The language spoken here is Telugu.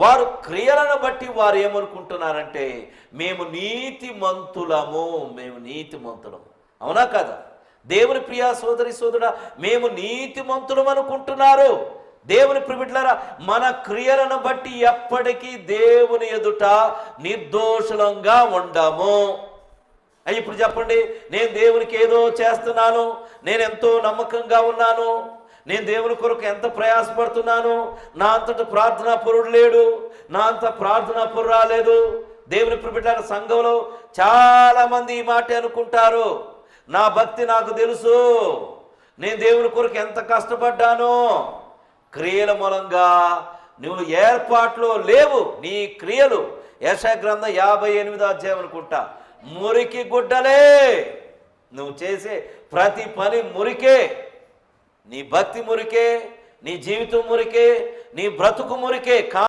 వారు క్రియలను బట్టి వారు ఏమనుకుంటున్నారంటే మేము నీతి మంతులము మేము నీతిమంతులము. అవునా కదా? దేవుని ప్రియా సోదరి సోదరుడ మేము నీతిమంతులం అనుకుంటున్నారు. దేవుని ప్రిమిట్లరా మన క్రియలను బట్టి ఎప్పటికీ దేవుని ఎదుట నిర్దోషులంగా ఉండము. అయ్యి ఇప్పుడు చెప్పండి నేను దేవునికి ఏదో చేస్తున్నాను నేను ఎంతో నమ్మకంగా ఉన్నాను. నేను దేవుని కొరకు ఎంత ప్రయాసపడుతున్నాను నా అంతటి ప్రార్థనా పురుడు లేడు నా అంత ప్రార్థనా పురు రాలేదు. దేవుని ప్రిపెట్టారు సంఘంలో చాలామంది ఈ మాట అనుకుంటారు. నా భక్తి నాకు తెలుసు. నేను దేవుని కొరకు ఎంత కష్టపడ్డాను క్రియల మూలంగా నువ్వు ఏర్పాట్లో లేవు. నీ క్రియలు యశగ్రంథం యాభై ఎనిమిదో అధ్యాయం అనుకుంటా. మురికి గుడ్డలే. నువ్వు చేసే ప్రతి పని మురికే. నీ భక్తి మురికే నీ జీవితం మురికే నీ బ్రతుకు మురికే. కా